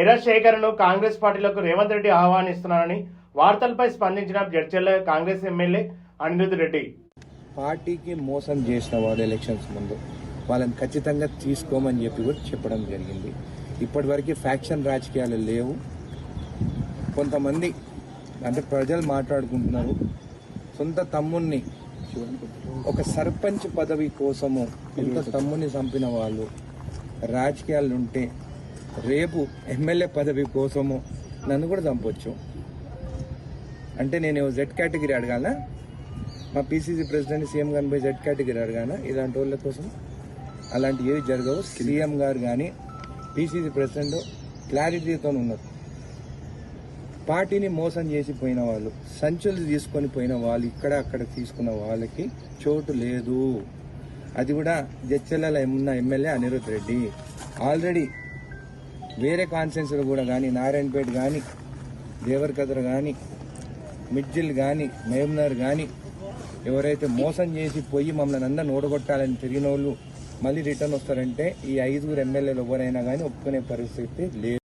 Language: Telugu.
ఎర్రశేఖర్ను కాంగ్రెస్ పార్టీలకు రేవంత్ రెడ్డి ఆహ్వానిస్తున్నారని వార్తలపై స్పందించిన జడ్చర్ల కాంగ్రెస్ ఎమ్మెల్యే అనిరుద్ రెడ్డి. పార్టీకి మోసం చేసిన వాళ్ళు ఎలక్షన్స్ ముందు వాళ్ళని ఖచ్చితంగా తీసుకోమని చెప్పి కూడా చెప్పడం జరిగింది. ఇప్పటివరకు ఫ్యాక్షన్ రాజకీయాలు లేవు. కొంతమంది అంటే ప్రజలు మాట్లాడుకుంటున్నారు. సొంత తమ్ముణ్ణి ఒక సర్పంచ్ పదవి కోసము సొంత తమ్ముని చంపిన వాళ్ళు రాజకీయాలు ఉంటే రేపు ఎమ్మెల్యే పదవి కోసము నన్ను కూడా చంపొచ్చు. అంటే నేను జెడ్ కేటగిరీ అడగాల మా పీసీసీ ప్రెసిడెంట్ సీఎం గారిని పోయి జెడ్ కేటగిరీ అడగాన? ఇలాంటి వాళ్ళ కోసం? అలాంటి ఏవి జరగవు. సీఎం గారు కానీ పీసీసీ ప్రెసిడెంట్ క్లారిటీతో ఉన్నారు. పార్టీని మోసం చేసి పోయిన వాళ్ళు సంచులు తీసుకొని పోయిన వాళ్ళు ఇక్కడ అక్కడ తీసుకున్న వాళ్ళకి చోటు లేదు. అది కూడా జడ్చెల్లలో ఉన్న ఎమ్మెల్యే అనిరుద్ రెడ్డి. ఆల్రెడీ వేరే కాన్స్టిట్యున్సీలు కూడా కానీ నారాయణపేట కానీ దేవరకద్ర కానీ మిడ్జిల్ కానీ మేమ్నర్ కానీ ఎవరైతే మోసం చేసి పోయి మమ్మల్ని అందరిని ఓడగొట్టాలని తిరిగిన వాళ్ళు మళ్ళీ రిటర్న్ వస్తారంటే ఈ ఐదుగురు ఎమ్మెల్యేలు ఎవరైనా కానీ ఒప్పుకునే పరిస్థితి లేదు.